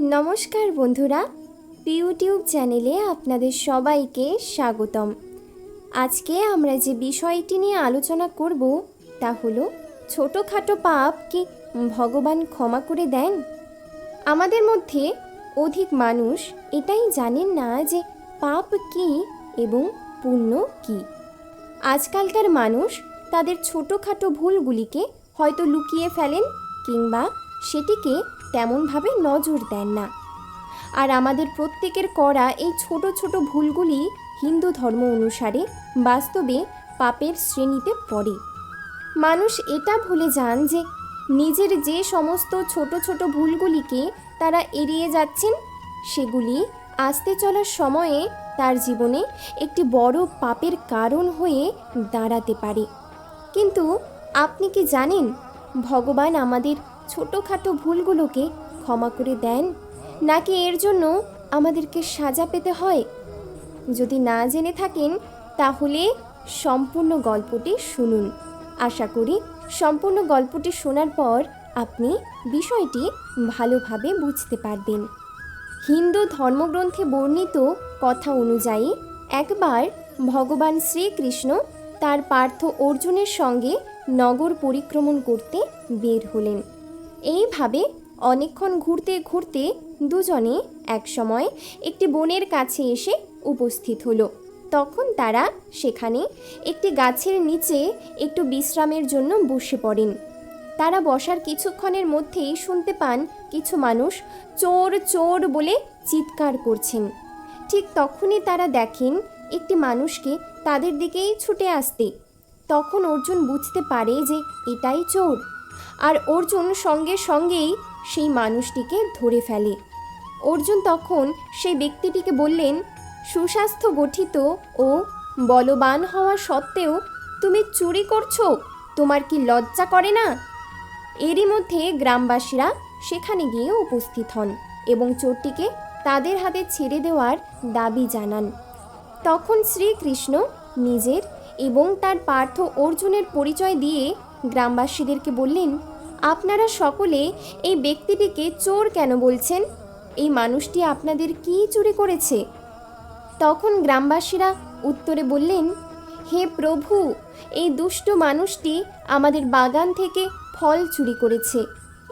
নমস্কার বন্ধুরা ইউটিউব চ্যানেলে আপনাদের সবাইকে স্বাগতম। আজকে আমরা যে বিষয়টি নিয়ে আলোচনা করব, তা হলো ছোটোখাটো পাপ কি ভগবান ক্ষমা করে দেন? আমাদের মধ্যে অধিক মানুষ এটাই জানেন না যে পাপ কি এবং পুণ্য কি। আজকালকার মানুষ তাদের ছোটোখাটো ভুলগুলিকে হয়তো লুকিয়ে ফেলেন কিংবা সেটিকে তেমনভাবে নজর দেন না। আর আমাদের প্রত্যেকের করা এই ছোট ছোট ভুলগুলি হিন্দু ধর্ম অনুসারে বাস্তবে পাপের শ্রেণীতে পড়ে। মানুষ এটা ভুলে যান যে নিজের যে সমস্ত ছোট ছোট ভুলগুলিকে তারা এড়িয়ে যাচ্ছেন, সেগুলি আসতে চলার সময়ে তার জীবনে একটি বড় পাপের কারণ হয়ে দাঁড়াতে পারে। কিন্তু আপনি কি জানেন, ভগবান আমাদের ছোটোখাটো ভুলগুলোকে ক্ষমা করে দেন, নাকি এর জন্য আমাদেরকে সাজা পেতে হয়? যদি না জেনে থাকেন, তাহলে সম্পূর্ণ গল্পটি শুনুন। আশা করি সম্পূর্ণ গল্পটি শোনার পর আপনি বিষয়টি ভালোভাবে বুঝতে পারবেন। হিন্দু ধর্মগ্রন্থে বর্ণিত কথা অনুযায়ী, একবার ভগবান শ্রীকৃষ্ণ তার পার্থ অর্জুনের সঙ্গে নগর পরিক্রমণ করতে বের হলেন। এইভাবে অনেকক্ষণ ঘুরতে ঘুরতে দুজনে একসময় একটি বনের কাছে এসে উপস্থিত হলো। তখন তারা সেখানে একটি গাছের নিচে একটু বিশ্রামের জন্য বসে পড়েন। তারা বসার কিছুক্ষণের মধ্যেই শুনতে পান কিছু মানুষ চোর চোর বলে চিৎকার করছেন। ঠিক তখনই তারা দেখেন একটি মানুষকে তাদের দিকেই ছুটে আসতে। তখন অর্জুন বুঝতে পারে যে এটাই চোর। আর অর্জুন সঙ্গে সঙ্গেই সেই মানুষটিকে ধরে ফেলে। অর্জুন তখন সেই ব্যক্তিটিকে বললেন, সুস্বাস্থ্য গঠিত ও বলবান হওয়া সত্ত্বেও তুমি চুরি করছ, তোমার কি লজ্জা করে না? এরই মধ্যে গ্রামবাসীরা সেখানে গিয়ে উপস্থিত হন এবং চোরটিকে তাদের হাতে ছেড়ে দেওয়ার দাবি জানান। তখন শ্রীকৃষ্ণ নিজের এবং তার পার্থ অর্জুনের পরিচয় দিয়ে গ্রামবাসীদেরকে বললেন, আপনারা সকলে এই ব্যক্তিটিকে চোর কেন বলছেন? এই মানুষটি আপনাদের কি চুরি করেছে? তখন গ্রামবাসীরা উত্তরে বললেন, হে প্রভু, এই দুষ্ট মানুষটি আমাদের বাগান থেকে ফল চুরি করেছে।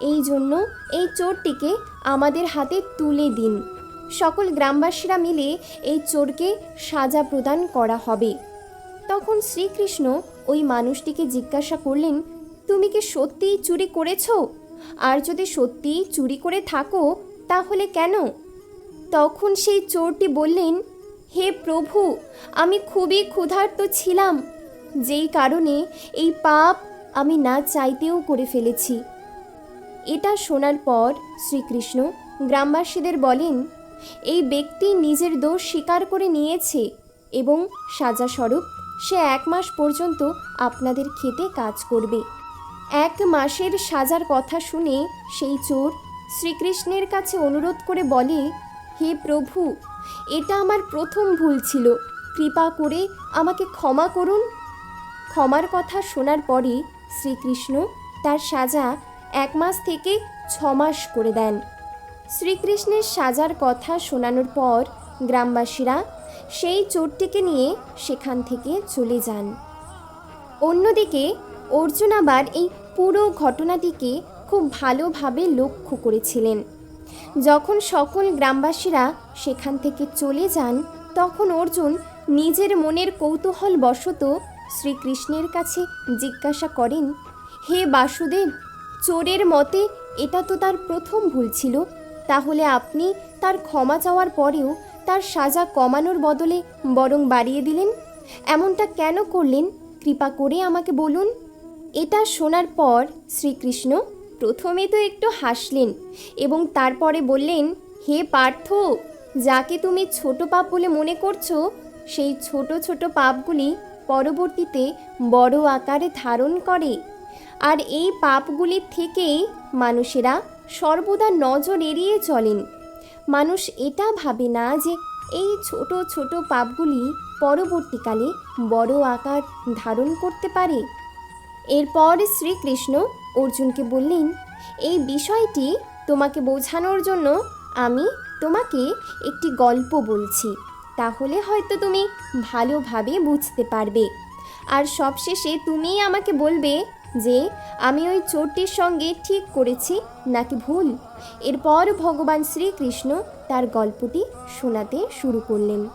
এই জন্য এই চোরটিকে আমাদের হাতে তুলে দিন। সকল গ্রামবাসীরা মিলে এই চোরকে সাজা প্রদান করা হবে। তখন শ্রীকৃষ্ণ ওই মানুষটিকে জিজ্ঞাসা করলেন, তুমি কি সত্যিই চুরি করেছ? আর যদি সত্যিই চুরি করে থাকো, তাহলে কেন? তখন সেই চোরটি বললেন, হে প্রভু, আমি খুবই ক্ষুধার্ত ছিলাম। যেই কারণে এই পাপ আমি না চাইতেও করে ফেলেছি। এটা শোনার পর শ্রীকৃষ্ণ গ্রামবাসীদের বলেন, এই ব্যক্তি নিজের দোষ স্বীকার করে নিয়েছে এবং সাজাস্বরূপ সে এক মাস পর্যন্ত আপনাদের খেতে কাজ করবে। এক মাসের সাজার কথা শুনে সেই চোর শ্রীকৃষ্ণের কাছে অনুরোধ করে বলে, হে প্রভু, এটা আমার প্রথম ভুল ছিল। কৃপা করে আমাকে ক্ষমা করুন। ক্ষমার কথা শোনার পরে শ্রীকৃষ্ণ তার সাজা এক মাস থেকে ছ মাস করে দেন। শ্রীকৃষ্ণের সাজার কথা শোনানোর পর গ্রামবাসীরা সেই চোরটিকে নিয়ে সেখান থেকে চলে যান। অন্যদিকে অর্জুন আবার এই পুরো ঘটনাটিকে খুব ভালোভাবে লক্ষ্য করেছিলেন। যখন সকল গ্রামবাসীরা সেখান থেকে চলে যান, তখন অর্জুন নিজের মনের কৌতূহল বশত শ্রীকৃষ্ণের কাছে জিজ্ঞাসা করেন, হে বাসুদেব, চোরের মতে এটা তো তার প্রথম ভুল ছিল। তাহলে আপনি তার ক্ষমা চাওয়ার পরেও তার সাজা কমানোর বদলে বরং বাড়িয়ে দিলেন? এমনটা কেন করলেন? কৃপা করে আমাকে বলুন। এটা শোনার পর শ্রীকৃষ্ণ প্রথমে তো একটু হাসলেন এবং তারপরে বললেন, হে পার্থ, যাকে তুমি ছোট পাপ বলে মনে করছ, সেই ছোট ছোট পাপগুলি পরবর্তীতে বড় আকারে ধারণ করে। আর এই পাপগুলির থেকেই মানুষেরা সর্বদা নজর এড়িয়ে চলেন। মানুষ এটা ভাবে না যে এই ছোট ছোট পাপগুলি পরবর্তীকালে বড় আকার ধারণ করতে পারে। এরপর শ্রীকৃষ্ণ অর্জুনকে বললেন, এই বিষয়টি তোমাকে বোঝানোর জন্য আমি তোমাকে একটি গল্প বলছি। তাহলে হয়তো তুমি ভালোভাবে বুঝতে পারবে। আর সবশেষে তুমিই আমাকে বলবে যে আমি ওই চোরটির সঙ্গে ঠিক করেছি নাকি ভুল? এরপর ভগবান শ্রীকৃষ্ণ তার গল্পটি শোনাতে শুরু করলেন।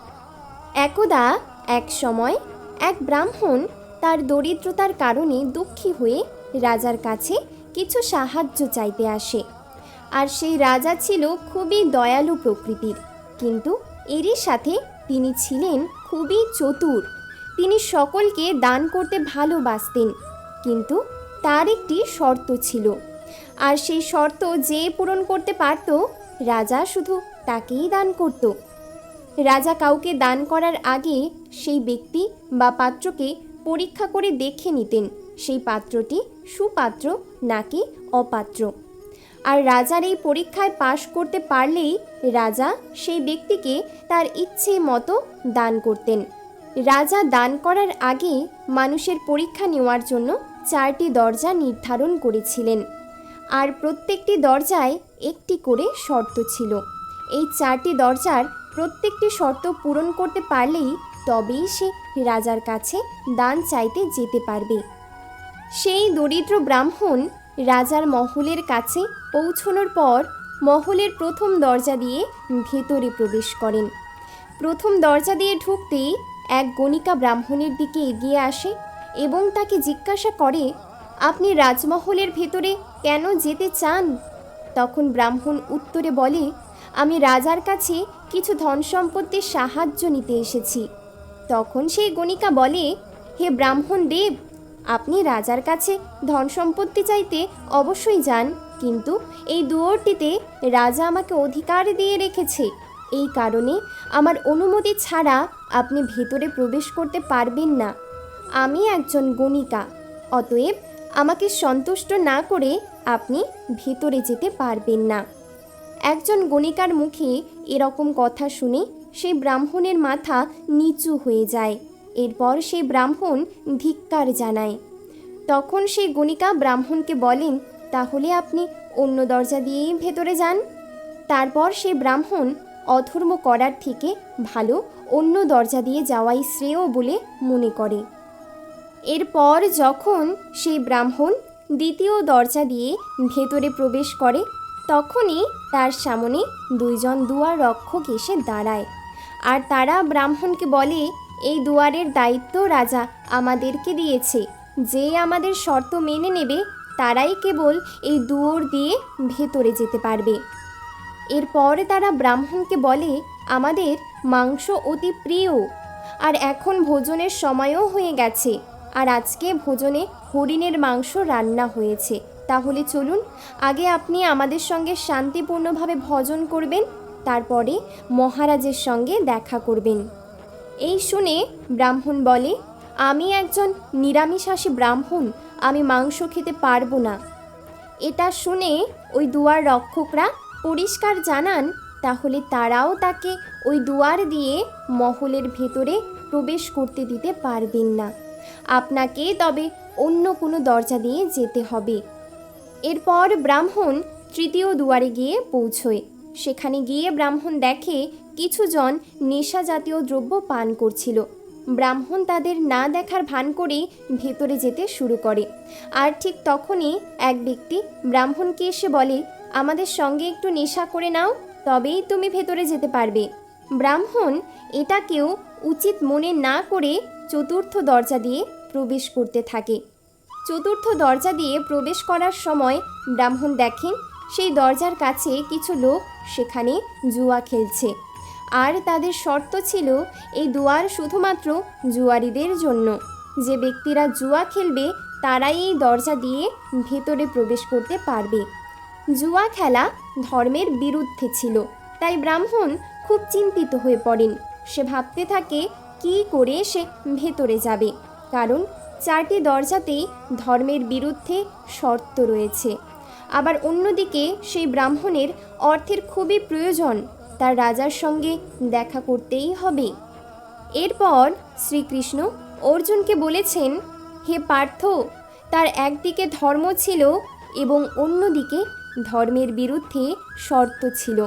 একদা এক সময় এক ব্রাহ্মণ তার দরিদ্রতার কারণে দুঃখী হয়ে রাজার কাছে কিছু সাহায্য চাইতে আসে। আর সেই রাজা ছিল খুবই দয়ালু প্রকৃতির। কিন্তু এরই সাথে তিনি ছিলেন খুবই চতুর। তিনি সকলকে দান করতে ভালোবাসতেন। কিন্তু তার একটি শর্ত ছিল। আর সেই শর্ত যে পূরণ করতে পারত, রাজা শুধু তাকেই দান করতো। রাজা কাউকে দান করার আগে সেই ব্যক্তি বা পাত্রকে পরীক্ষা করে দেখে নিতেন, সেই পাত্রটি সুপাত্র নাকি অপাত্র। আর রাজার এই পরীক্ষায় পাশ করতে পারলেই রাজা সেই ব্যক্তিকে তার ইচ্ছে মতো দান করতেন। রাজা দান করার আগে মানুষের পরীক্ষা নেওয়ার জন্য চারটি দরজা নির্ধারণ করেছিলেন। আর প্রত্যেকটি দরজায় একটি করে শর্ত ছিল। এই চারটি দরজার প্রত্যেকটি শর্ত পূরণ করতে পারলেই তবেই সে রাজার কাছে দান চাইতে যেতে পারবে। সেই দরিদ্র ব্রাহ্মণ রাজার মহলের কাছে পৌঁছনোর পর মহলের প্রথম দরজা দিয়ে ভেতরে প্রবেশ করেন। প্রথম দরজা দিয়ে ঢুকতেই এক গণিকা ব্রাহ্মণের দিকে এগিয়ে আসে এবং তাকে জিজ্ঞাসা করে, আপনি রাজমহলের ভেতরে কেন যেতে চান? তখন ব্রাহ্মণ উত্তরে বলে, আমি রাজার কাছে কিছু ধন সম্পত্তির সাহায্য নিতে এসেছি। তখন সেই গণিকা বলে, হে ব্রাহ্মণ দেব, আপনি রাজার কাছে ধন সম্পত্তি চাইতে অবশ্যই যান, কিন্তু এই দুয়ারটিতে রাজা আমাকে অধিকার দিয়ে রেখেছে। এই কারণে আমার অনুমতি ছাড়া আপনি ভেতরে প্রবেশ করতে পারবেন না। আমি একজন গণিকা, অতএব আমাকে সন্তুষ্ট না করে আপনি ভেতরে যেতে পারবেন না। একজন গণিকার মুখে এরকম কথা শুনে সেই ব্রাহ্মণের মাথা নিচু হয়ে যায়। এরপর সেই ব্রাহ্মণ ধিক্কার জানায়। তখন সেই গণিকা ব্রাহ্মণকে বলেন, তাহলে আপনি অন্য দরজা দিয়েই ভেতরে যান। তারপর সেই ব্রাহ্মণ অধর্ম করার থেকে ভালো অন্য দরজা দিয়ে যাওয়াই শ্রেয় বলে মনে করে। এরপর যখন সেই ব্রাহ্মণ দ্বিতীয় দরজা দিয়ে ভেতরে প্রবেশ করে, তখনই তার সামনে দুইজন দুয়ার রক্ষক এসে দাঁড়ায়। আর তারা ব্রাহ্মণকে বলে, এই দুয়ারের দায়িত্ব রাজা আমাদেরকে দিয়েছে। যে আমাদের শর্ত মেনে নেবে, তারাই কেবল এই দুয়োর দিয়ে ভেতরে যেতে পারবে। এরপর তারা ব্রাহ্মণকে বলে, আমাদের মাংস অতি প্রিয়, আর এখন ভোজনের সময়ও হয়ে গেছে। আর আজকে ভোজনে হরিণের মাংস রান্না হয়েছে। তাহলে চলুন, আগে আপনি আমাদের সঙ্গে শান্তিপূর্ণভাবে ভজন করবেন, তারপরে মহারাজের সঙ্গে দেখা করবেন। এই শুনে ব্রাহ্মণ বলে, আমি একজন নিরামিষাসী ব্রাহ্মণ, আমি মাংস খেতে পারব না। এটা শুনে ওই দুয়ার রক্ষকরা পরিষ্কার জানান, তাহলে তারাও তাকে ওই দুয়ার দিয়ে মহলের ভেতরে প্রবেশ করতে দিতে পারবেন না। আপনাকে তবে অন্য কোনো দরজা দিয়ে যেতে হবে। এরপর ব্রাহ্মণ তৃতীয় দুয়ারে গিয়ে পৌঁছয়। সেখানে গিয়ে ব্রাহ্মণ দেখে কিছুজন নেশা জাতীয় দ্রব্য পান করছিল। ব্রাহ্মণ তাদের না দেখার ভান করে ভেতরে যেতে শুরু করে। আর ঠিক তখনই এক ব্যক্তি ব্রাহ্মণকে এসে বলে, আমাদের সঙ্গে একটু নেশা করে নাও, তবেই তুমি ভেতরে যেতে পারবে। ব্রাহ্মণ এটাকেও উচিত মনে না করে চতুর্থ দরজা দিয়ে প্রবেশ করতে থাকে। চতুর্থ দরজা দিয়ে প্রবেশ করার সময় ব্রাহ্মণ দেখেন, সেই দরজার কাছে কিছু লোক সেখানে জুয়া খেলছে। আর তাদের শর্ত ছিল, এই দুয়ার শুধুমাত্র জুয়ারিদের জন্য। যে ব্যক্তিরা জুয়া খেলবে, তারাই এই দরজা দিয়ে ভেতরে প্রবেশ করতে পারবে। জুয়া খেলা ধর্মের বিরুদ্ধে ছিল, তাই ব্রাহ্মণ খুব চিন্তিত হয়ে পড়েন। সে ভাবতে থাকে কী করে সে ভেতরে যাবে? কারণ চারটি দরজাতেই ধর্মের বিরুদ্ধে শর্ত রয়েছে। আবার অন্যদিকে সেই ব্রাহ্মণের অর্থের খুবই প্রয়োজন, তার রাজার সঙ্গে দেখা করতেই হবে। এরপর শ্রীকৃষ্ণ অর্জুনকে বলেছেন, হে পার্থ, তার একদিকে ধর্ম ছিল এবং অন্যদিকে ধর্মের বিরুদ্ধে শর্ত ছিল।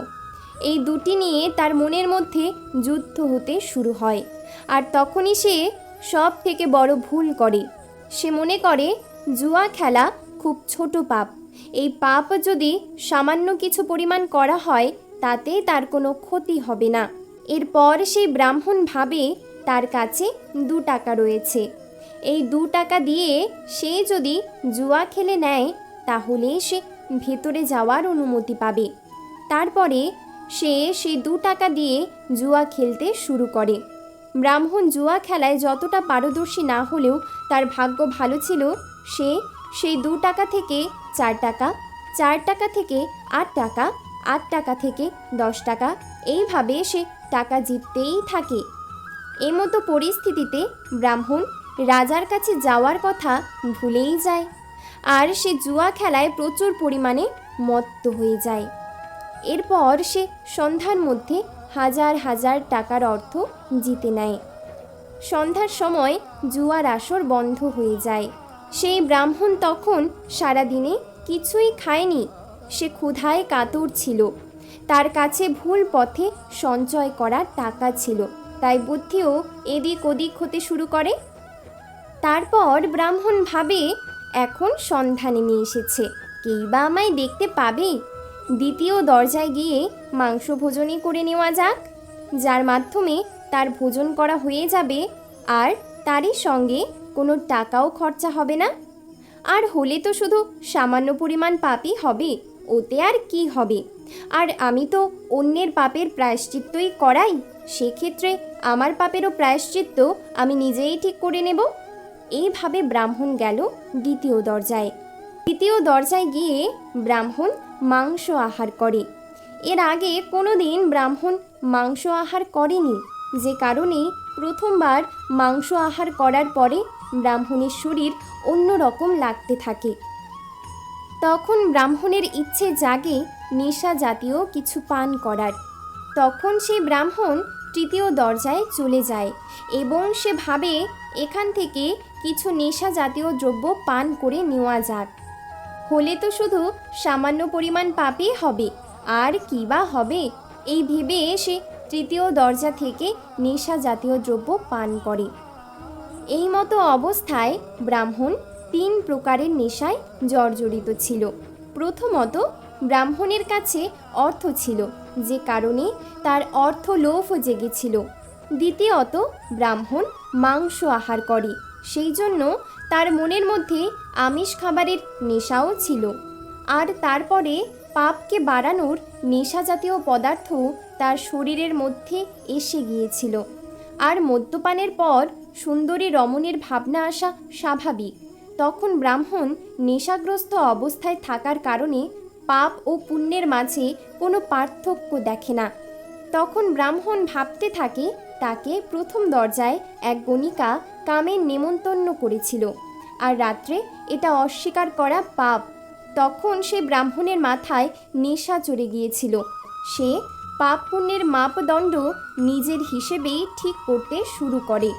এই দুটি নিয়ে তার মনের মধ্যে যুদ্ধ হতে শুরু হয়। আর তখনই সে সব থেকে বড় ভুল করে। সে মনে করে, জুয়া খেলা খুব ছোট পাপ। এই পাপ যদি সামান্য কিছু পরিমাণ করা হয়, তাতে তার কোনো ক্ষতি হবে না। এরপর সেই ব্রাহ্মণ ভাবে তার কাছে দু টাকা রয়েছে। এই দু টাকা দিয়ে সে যদি জুয়া খেলে নেয়, তাহলে সে ভেতরে যাওয়ার অনুমতি পাবে। তারপরে সে সেই দু টাকা দিয়ে জুয়া খেলতে শুরু করে। ব্রাহ্মণ জুয়া খেলায় যতটা পারদর্শী না হলেও তার ভাগ্য ভালো ছিল, সে সেই দু টাকা থেকে চার টাকা চার টাকা থেকে আট টাকা আট টাকা থেকে দশ টাকা, এইভাবে সে টাকা জিততেই থাকে। এমতো পরিস্থিতিতে ব্রাহ্মণ রাজার কাছে যাওয়ার কথা ভুলেই যায়। আর সে জুয়া খেলায় প্রচুর পরিমাণে মত্ত হয়ে যায়। এরপর সে সন্ধ্যার মধ্যে হাজার হাজার টাকার অর্থ জিতে নেয়। সন্ধ্যার সময় জুয়ার আসর বন্ধ হয়ে যায়। সেই ব্রাহ্মণ তখন সারাদিনে কিছুই খায়নি। সে ক্ষুধায় কাতর ছিল। তার কাছে ভুল পথে সঞ্চয় করার টাকা ছিল। তাই বুদ্ধিও এদিক ওদিক হতে শুরু করে। তারপর ব্রাহ্মণ ভাবে, এখন সন্ধানে নিয়ে এসেছে। কেই বা আমায় দেখতে পাবে? দ্বিতীয় দরজায় গিয়ে মাংস ভোজনই করে নেওয়া যাক, যার মাধ্যমে তার ভোজন করা হয়ে যাবে আর তারই সঙ্গে কোনো টাকাও খরচা হবে না। আর হলে তো শুধু সামান্য পরিমাণ পাপই হবে, ওতে আর কি হবে? আর আমি তো অন্যের পাপের প্রায়শ্চিত্তই করাই, সেক্ষেত্রে আমার পাপেরও প্রায়শ্চিত্ত আমি নিজেই ঠিক করে নেব। এইভাবে ব্রাহ্মণ গেল দ্বিতীয় দরজায়। দ্বিতীয় দরজায় গিয়ে ব্রাহ্মণ মাংস আহার করে। এর আগে কোনো দিন ব্রাহ্মণ মাংস আহার করেনি। যে কারণে প্রথমবার মাংস আহার করার পরে ব্রাহ্মণের শরীর অন্যরকম লাগতে থাকে। তখন ব্রাহ্মণের ইচ্ছে জাগে নেশা জাতীয় কিছু পান করার। তখন সেই ব্রাহ্মণ তৃতীয় দরজায় চলে যায় এবং সে ভাবে এখান থেকে কিছু নেশা জাতীয় দ্রব্য পান করে নেওয়া যাক। হলে তো শুধু সামান্য পরিমাণ পাপই হবে। আর কী বা হবে? এই ভেবে সে তৃতীয় দরজা থেকে নেশা জাতীয় দ্রব্য পান করে। এই মতো অবস্থায় ব্রাহ্মণ তিন প্রকারের নেশায় জর্জরিত ছিল। প্রথমত, ব্রাহ্মণের কাছে অর্থ ছিল, যে কারণে তার অর্থ লোভ জেগেছিল। দ্বিতীয়ত, ব্রাহ্মণ মাংস আহার করে, সেই জন্য তার মনের মধ্যে আমিষ খাবারের নেশাও ছিল। আর তারপরে পাপকে বাড়ানোর নেশা জাতীয় পদার্থ তার শরীরের মধ্যে এসে গিয়েছিল। আর মদ্যপানের পর সুন্দরী রমণের ভাবনা আসা স্বাভাবিক। তখন ব্রাহ্মণ নেশাগ্রস্ত অবস্থায় থাকার কারণে পাপ ও পুণ্যের মাঝে কোনো পার্থক্য দেখে না। তখন ব্রাহ্মণ ভাবতে থাকে তাকে প্রথম দরজায় এক গণিকা কামের নেমন্তন্ন করেছিল। আর রাত্রে এটা অস্বীকার করা পাপ। তখন সে ব্রাহ্মণের মাথায় নেশা চড়ে গিয়েছিল। সে পাপ পুণ্যের মাপদণ্ড নিজের হিসেবেই ঠিক করতে শুরু করে।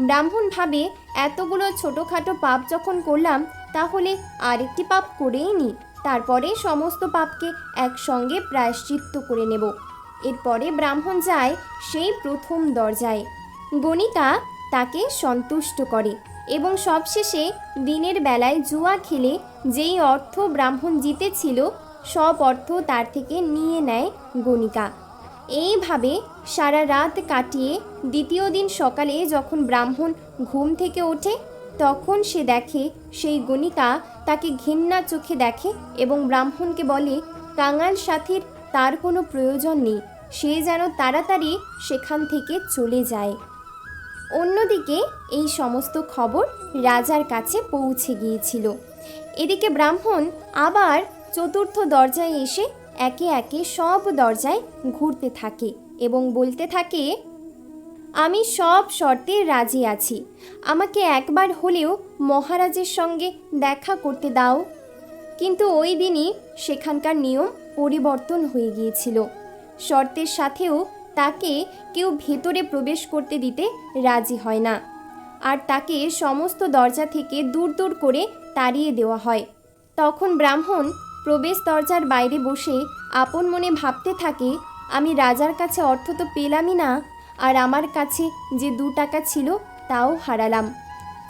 ব্রাহ্মণ ভাবে, এতগুলো ছোটোখাটো পাপ যখন করলাম, তাহলে আরেকটি পাপ করেই নি। তারপরে সমস্ত পাপকে একসঙ্গে প্রায়শ্চিত্ত করে নেব। এরপরে ব্রাহ্মণ যায় সেই প্রথম দরজায়। গণিকা তাকে সন্তুষ্ট করে এবং সবশেষে দিনের বেলায় জুয়া খেলে যেই অর্থ ব্রাহ্মণ জিতেছিল, সব অর্থ তার থেকে নিয়ে নেয় গণিকা এইভাবে সারা রাত কাটিয়ে দ্বিতীয় দিন সকালে যখন ব্রাহ্মণ ঘুম থেকে ওঠে, তখন সে দেখে সেই গণিকা তাকে ঘেন্না চোখে দেখে এবং ব্রাহ্মণকে বলে, কাঙাল সাথীর, তার কোনো প্রয়োজন নেই। সে যেন তাড়াতাড়ি সেখান থেকে চলে যায়। অন্যদিকে এই সমস্ত খবর রাজার কাছে পৌঁছে গিয়েছিল। এদিকে ব্রাহ্মণ আবার চতুর্থ দরজায় এসে একে একে সব দরজায় ঘুরতে থাকে এবং বলতে থাকে, আমি সব শর্তে রাজি আছি। আমাকে একবার হলেও মহারাজের সঙ্গে দেখা করতে দাও। কিন্তু ওই দিনই সেখানকার নিয়ম পরিবর্তন হয়ে গিয়েছিল। শর্তের সাথেও তাকে কেউ ভেতরে প্রবেশ করতে দিতে রাজি হয় না। আর তাকে সমস্ত দরজা থেকে দূর দূর করে তাড়িয়ে দেওয়া হয়। তখন ব্রাহ্মণ প্রবেশ দরজার বাইরে বসে আপন মনে ভাবতে থাকে, আমি রাজার কাছে অর্থ তো পেলামই না, আর আমার কাছে যে দু টাকা ছিল তাও হারালাম।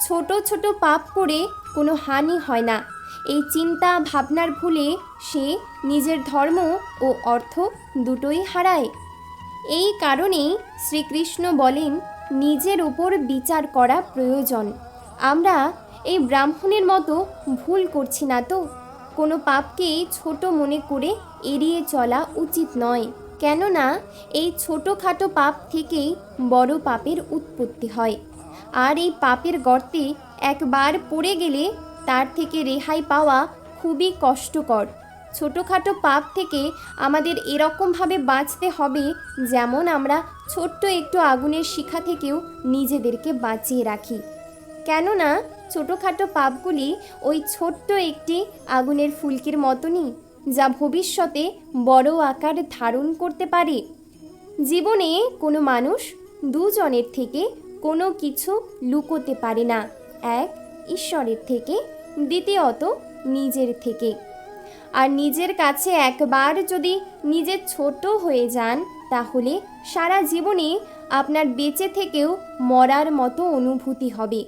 ছোট ছোট পাপ করে কোনো হানি হয় না। এই চিন্তা ভাবনার ভুলে সে নিজের ধর্ম ও অর্থ দুটোই হারায়। এই কারণেই শ্রীকৃষ্ণ বলেন, নিজের উপর বিচার করা প্রয়োজন। আমরা এই ব্রাহ্মণের মতো ভুল করছি না তো। কোনো পাপকে ছোট মনে করে এড়িয়ে চলা উচিত নয়। কেননা, এই ছোটোখাটো পাপ থেকেই বড় পাপের উৎপত্তি হয়। আর এই পাপের গর্তে একবার পড়ে গেলে তার থেকে রেহাই পাওয়া খুবই কষ্টকর। ছোটোখাটো পাপ থেকে আমাদের এরকমভাবে বাঁচতে হবে যেমন আমরা ছোট্ট একটু আগুনের শিখা থেকেও নিজেদেরকে বাঁচিয়ে রাখি। কেননা ছোটোখাটো পাপগুলি ওই ছোট্ট একটি আগুনের ফুলকির মতনই যা ভবিষ্যতে বড় আকার ধারণ করতে পারে। জীবনে কোনো মানুষ দুজনের থেকে কোনো কিছু লুকোতে পারে না। এক ঈশ্বরের থেকে, দ্বিতীয়ত নিজের থেকে। আর নিজের কাছে একবার যদি নিজে ছোট হয়ে যান, তাহলে সারা জীবনে আপনার বেঁচে থেকেও মরার মতো অনুভূতি হবে।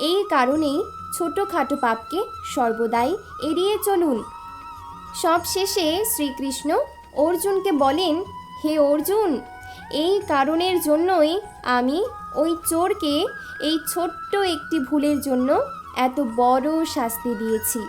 এই কারণেই ছোটোখাটো পাপকে সর্বদাই এড়িয়ে চলুন। সবশেষে শ্রীকৃষ্ণ অর্জুনকে বলেন, হে অর্জুন এই কারণের জন্যই আমি ওই চোরকে এই ছোট্ট একটি ভুলের জন্য এত বড় শাস্তি দিয়েছি।